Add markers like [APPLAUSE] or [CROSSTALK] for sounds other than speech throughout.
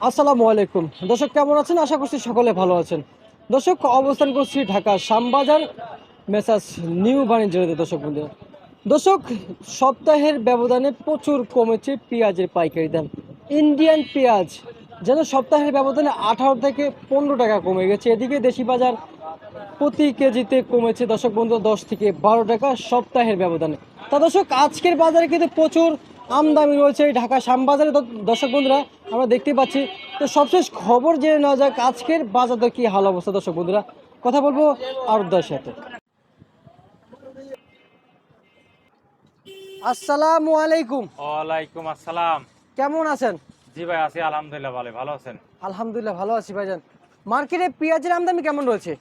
আসসালামু আলাইকুম। দর্শক, কেমন আছেন? আশা করছি সকলে ভালো আছেন। দর্শক, অবস্থান করছি ঢাকা শ্যামবাজার মেসাস নিউ বাণিজ্য দর্শক বন্ধুরা দর্শক, সপ্তাহের ব্যবধানে প্রচুর কমেছে পেঁয়াজের পাইকারি দাম। ইন্ডিয়ান পেঁয়াজ যেন সপ্তাহের ব্যবধানে আঠারো থেকে পনেরো টাকা কমে গেছে। এদিকে দেশি বাজার প্রতি কেজিতে কমেছে, দর্শক বন্ধু, দশ থেকে বারো টাকা সপ্তাহের ব্যবধানে। তা দর্শক, আজকের বাজারে কিন্তু প্রচুর আমদানি রয়েছে এই ঢাকা শ্যামবাজারে। দর্শক বন্ধুরা আমরা দেখতে পাচ্ছি। তো সবশেষ খবর জেনে নেওয়া যাক আজকের বাজারে কি হাল অবস্থা দর্শক বন্ধুরা। কথা বলব আরদার সাথে। আসসালামু আলাইকুম। ওয়ালাইকুম আসসালাম। কেমন আছেন? জি ভাই আছি আলহামদুলিল্লাহ ভালো ভালো আছেন? আলহামদুলিল্লাহ ভালো আছি ভাইজান। মার্কেটে পেঁয়াজের আমদানি কেমন রয়েছে?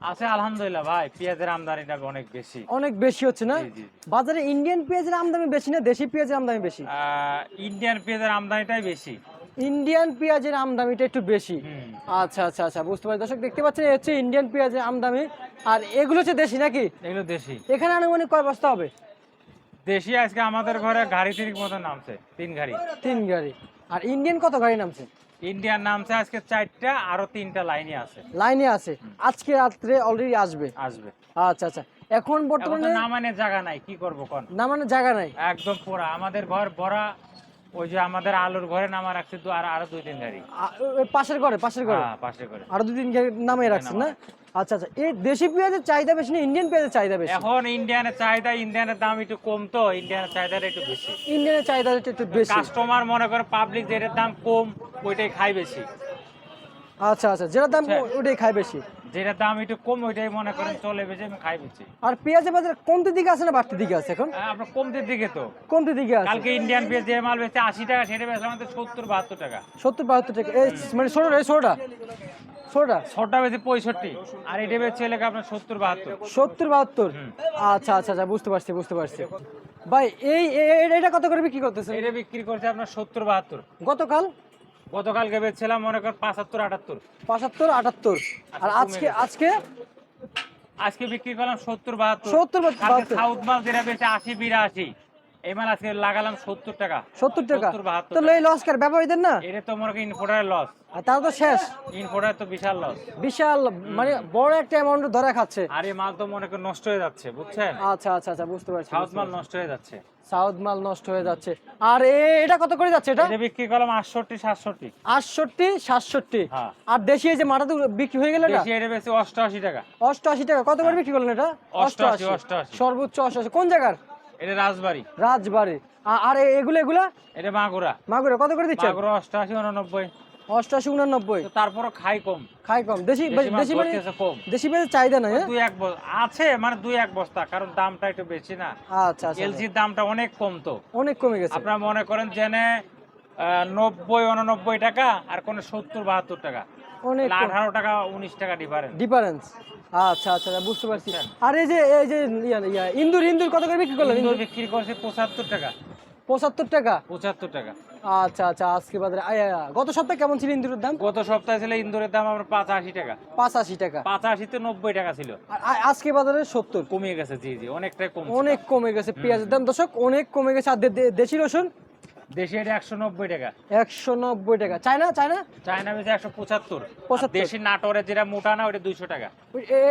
আছে আলহামদুলিল্লাহ ভাই। পেঁয়াজের আমদানিটা অনেক বেশি। অনেক বেশি হচ্ছে না। বাজারে ইন্ডিয়ান পেঁয়াজের আমদানি বেশি না দেশি পেঁয়াজের আমদানি বেশি? ইন্ডিয়ান পেঁয়াজের আমদানিটাই বেশি। ইন্ডিয়ান পেঁয়াজের একটু বেশি। আচ্ছা আচ্ছা আচ্ছা বুঝতে পারছি। দর্শক দেখতে পাচ্ছেন হচ্ছে ইন্ডিয়ান পেঁয়াজের আমদানি। আর এগুলো হচ্ছে দেশি নাকি? এগুলো দেশি। এখানে আনুমানিক কয় বস্তা হবে? দেশি আজকে আমাদের ঘরে গাড়ি তিরিক মতো নামছে তিন গাড়ি। তিন গাড়ি। আর ইন্ডিয়ান কত গাড়ি নামছে? ইন্ডিয়ান নামছে আজকে চারটা আরও তিনটা লাইনে আছে। লাইনে আছে। আজকে রাত্রে অলরেডি আসবে? আসবে। আচ্ছা আচ্ছা। এখন বর্তমানে নামানের জায়গা নাই কি করব কোন? নামানের জায়গা নাই? একদম পুরা। আমাদের ঘর ভরা ওই যে আমাদের আলুর ঘরে নামা রাখছে তো আর আরও দুই তিন গাড়ি। পাশের ঘরে পাশের ঘরে? হ্যাঁ পাশে করে আরও দুই তিন গাড়ি নামিয়ে রাখছেন না? আচ্ছা আচ্ছা এই দেশি পেঁয়াজের চাহিদা বেশি না ইন্ডিয়ান পেঁয়াজের চাহিদা বেশি? এখন ইন্ডিয়ানের চাহিদা ইন্ডিয়ানের দাম একটু কম তো ইন্ডিয়ানের চাহিদাটা একটু বেশি। ইন্ডিয়ানের চাহিদা একটু বেশি। কাস্টমার মনে করে পাবলিক যেটার দাম কম ওইটাই খাই বেশি। আচ্ছা আচ্ছা যেটা দাম আচ্ছা। ওটাই খায় বেশি। যেটার দাম একটু কম ওইটাই মনে করেন চলে বেশি আমি খাই বেশি আর পেঁয়াজের বাজার কমতে দিকে আছে না বাড়তি দিকে আছে এখন? আপনার কমতির দিকে তো। কমতে দিকে আছে। কালকে ইন্ডিয়ান পেঁয়াজ যে মাল বেচে আশি টাকা সেটা বেচে আমাদের সত্তর বাহাত্তর টাকা। সত্তর বাহাত্তর টাকা। এই মানে ষোলোটা এই ষোলোটা ষোলোটা ছটা বেশি পঁয়ষট্টি। আর এটা বেচে এলাকা আপনার সত্তর বাহাত্তর। সত্তর বাহাত্তর? আচ্ছা আচ্ছা আচ্ছা বুঝতে পারছি বুঝতে পারছি। ভাই এই এটা কত করে বিক্রি করতেছেন? এটা বিক্রি করছে আপনার সত্তর বাহাত্তর। গতকাল? গতকালকে বেচছিলাম মনে করেন পাঁচাত্তর আটাত্তর। পঁচাত্তর আটাত্তর। আর আজকে আজকে? আজকে বিক্রি করলাম সত্তর বাহাত্তর। সত্তর বাহাত্তর। সাউথ মাল যেটা বেচে আশি বিরাশি। এই মাল আজকে লাগালাম সত্তর টাকা। সত্তর টাকা? তো এই লস কার ব্যাপারীদের না? এটা তো ইনফোটার লস আর তারা তো শেষ। ইনফোটার তো বিশাল লস বিশাল মানে বড় একটা অ্যামাউন্ট ধরে খাচ্ছে। আর এই মাল তো মনে করেন নষ্ট হয়ে যাচ্ছে বুঝছেন? আচ্ছা আচ্ছা আচ্ছা বুঝতে পারছি সাউথ মাল নষ্ট হয়ে যাচ্ছে। সাউথ মাল নষ্ট হয়ে যাচ্ছে। আর এটা কত করে যাচ্ছে এটা? এটা বিক্রি করলাম আটষট্টি সাতষট্টি। আটষট্টি সাতষট্টি। হ্যাঁ। আর দেশি এই যে মাথাতে বিক্রি হয়ে গেল এটা? এটা বেশি টাকা। অষ্টআশি টাকা। কত করে বিক্রি করলেন এটা? অষ্টআশি, অষ্টআশি। সর্বোচ্চ অষ্টআশি। কোন জায়গার? এটা রাজবাড়ি। রাজবাড়ি। আর এগুলো এগুলা? এটা মাগুরা। মাগুরা কত করে দিচ্ছেন? মাগুরা অষ্টআশি উননব্বই। অষ্টআশি উনানব্বই। তারপরও খাই কম। খাই কম। দেশি দেশি মানে কম। দেশি পেঁয়াজের চাহিদা নাই হ্যাঁ? দুই এক বস্তা আছে মানে দুই এক বস্তা কারণ দামটা একটু বেশি না। আচ্ছা আচ্ছা এলসির দামটা অনেক কম তো। অনেক কমে গেছে। আপনারা মনে করেন জেনে নব্বই উননব্বই টাকা আর কোন সত্তর বাহাত্তর টাকা। অনেক আঠারো টাকা উনিশ টাকা ডিফারেন্স ডিফারেন্স আচ্ছা আচ্ছা আচ্ছা, বুঝতে পারছি। আর এই যে এই যে ইন্দুর ইন্দুর কত করে বিক্রি করলেন? ইন্দুর? বিক্রি করছে পঁচাত্তর টাকা। পঁচাত্তর টাকা? পঁচাত্তর টাকা। আচ্ছা আচ্ছা আজকে বাজারে। গত সপ্তাহে কেমন ছিল ইন্দুরের দাম? গত সপ্তাহে ছিল ইন্দুরের দাম আমার পাঁচাশি টাকা। পাঁচাশি টাকা। পাঁচাশিতে নব্বই টাকা ছিল। আজকে বাজারে সত্তর। কমিয়ে গেছে জি জি অনেকটাই কম অনেক কমে গেছে পেঁয়াজের দাম। দর্শক অনেক কমে গেছে। আর দেশি রসুন দেশি এটা টাকা। একশো নব্বই টাকা। চায়না? চায়না? চায়না। দেশি নাটোরে যেটা মোটা না ওটা টাকা।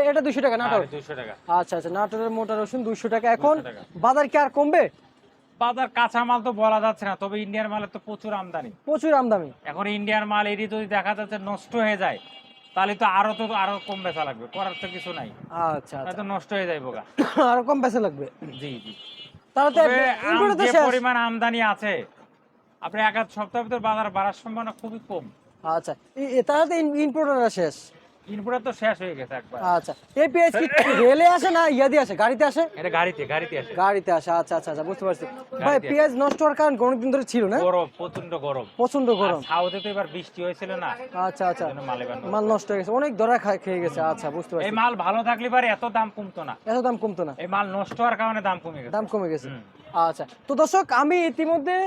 এটা দুশো টাকা নাটক দুইশো টাকা। আচ্ছা আচ্ছা নাটোরের মোটা রসুন দুশো টাকা। এখন বাজার কি আর কমবে? বাজার কাঁচা মাল তো বলা যাচ্ছে না তবে ইন্ডিয়ান মালের তো প্রচুর আমদানি। প্রচুর আমদামি এখন ইন্ডিয়ান মাল এটি যদি দেখা যাচ্ছে নষ্ট হয়ে যায় তাহলে তো আরও তো আরও কম বেচা লাগবে। করার তো কিছু নাই। আচ্ছা আচ্ছা। তো নষ্ট হয়ে যায় বোকা। [COUGHS] আরও কম বেশি লাগবে। জি জি। তাহলে পরিমাণ আমদানি আছে আপনি এক সপ্তাহের ভিতরে বাজার বাড়ার সম্ভাবনা খুবই কম। আচ্ছা তাহলে তো ইনপুটাররা শেষ। ইনপুটের তো শেষ হয়ে গেছে একবার। আচ্ছা এই কি রেলে আসে না ইয়া দিয়ে আসে? গাড়িতে আসে? এটা গাড়িতে গাড়িতে আসে। গাড়িতে আসে আচ্ছা আচ্ছা আচ্ছা বুঝতে পারছি। ভাই পেঁয়াজ নষ্ট হওয়ার কারণ অনেকদিন ধরে ছিল না? গরম প্রচণ্ড গরম। প্রচণ্ড গরম। সাউথে তো এবার বৃষ্টি হয়েছিল না। আচ্ছা আচ্ছা। মাল নষ্ট। হয়ে গেছে। অনেক ধরা খেয়ে গেছে। আচ্ছা বুঝতে এই মাল ভালো থাকলে পারে এত দাম কমতো না। এত দাম কমতো না। এই মাল নষ্ট হওয়ার কারণে দাম কমে গেছে। দাম কমে গেছে। আচ্ছা তো দর্শক আমি ইতিমধ্যে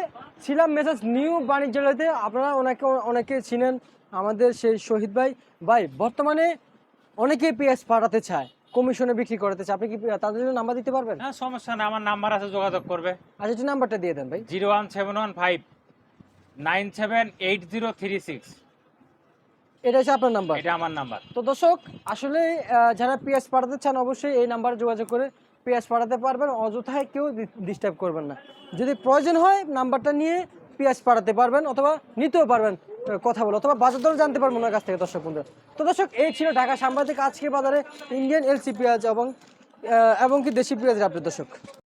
ছিলাম মেসেজ নিউ বাণিজ্যালয়তে। আপনারা ওনাকে অনেকে চিনেন আমাদের সেই শহীদ ভাই ভাই বর্তমানে অনেকে পেঁয়াজ পাঠাতে চায় কমিশনে বিক্রি করতে চায়। আপনি কি তাদের জন্য নাম্বার দিতে পারবেন? হ্যাঁ সমস্যা না আমার নাম্বার আছে যোগাযোগ করবে। আচ্ছা একটু নাম্বারটা দিয়ে দেন ভাই। Zero one seven one five nine seven eight zero three six. এটা হচ্ছে আপনার নাম্বার। এটা আমার নাম্বার। তো দর্শক আসলে যারা পিএস পাঠাতে চান অবশ্যই এই নাম্বারে যোগাযোগ করে পিএস পাঠাতে পারবেন অযথায় কেউ ডিস্টার্ব করবেন না। যদি প্রয়োজন হয় নাম্বারটা নিয়ে পিএস পাঠাতে পারবেন অথবা নিতেও পারবেন। কথা বলো, অথবা বাজার দর জানতে পারব ওনার কাছ থেকে দর্শক বন্ধু তো দর্শক, এই ছিল ঢাকা সাংবাদিক আজকে বাজারে ইন্ডিয়ান এলসি পেঁয়াজ এবং এবং কি দেশি পেঁয়াজের আপনার দর্শক।